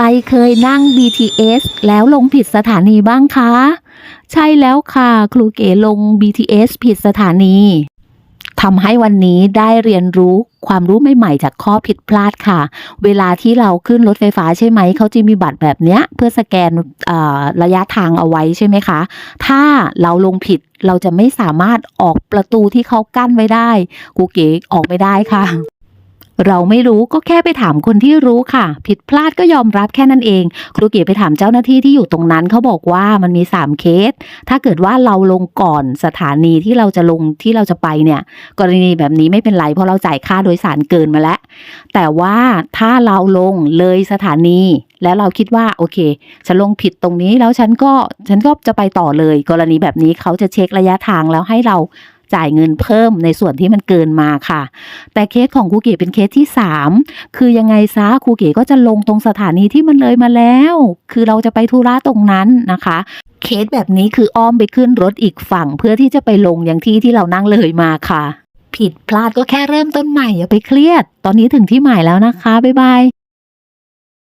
รเคยนั่ง BTS แล้วลงผิดสถานีบ้างคะ ใช่แล้วค่ะ ครูเก๋ลง BTS ผิดสถานีทำให้วันนี้ได้เรียนรู้ความรู้ใหม่ๆ จากข้อผิดพลาดค่ะ เวลาที่เราขึ้นรถไฟฟ้าใช่ไหม เขาจะมีบัตรแบบเนี้ย เพื่อสแกนระยะทางเอาไว้ใช่ไหมคะ ถ้าเราลงผิดเราจะไม่สามารถออกประตูที่เขากั้นไว้ได้ครูเก๋ออกไม่ได้ค่ะ เราไม่รู้ก็แค่ไปถามคนที่รู้ค่ะ ผิดพลาดก็ยอมรับแค่นั้นเอง ครูเก๋ไปถามเจ้าหน้าที่ที่อยู่ตรงนั้นเขาบอกว่ามันมี 3 เคส ถ้าเกิดว่าเราลงก่อนสถานีที่เราจะลงที่เราจะไปเนี่ย กรณีแบบนี้ไม่เป็นไรเพราะเราจ่ายค่าโดยสารเกินมาแล้ว แต่ว่าถ้าเราลงเลยสถานี แล้วเราคิดว่าโอเคฉันลงผิดตรงนี้แล้วฉันก็ฉันก็จะไปต่อเลย กรณีแบบนี้เขาจะเช็คระยะทางแล้วให้เรา จ่ายเงินเพิ่มในส่วนที่มันเกินมาค่ะ แต่เคสของครูเก๋เป็นเคสที่ 3 คือยังไงซะครูเก๋ก็จะลงตรงสถานีที่มันเลยมาแล้ว คือเราจะไปธุระตรงนั้นนะคะเคสแบบนี้คืออ้อมไปขึ้นรถอีกฝั่ง เพื่อที่จะไปลงอย่างที่ที่เรานั่งเลยมาค่ะ ผิดพลาดก็แค่เริ่มต้นใหม่อย่าไปเครียด ตอนนี้ถึงที่หมายแล้วนะคะ บ๊ายบาย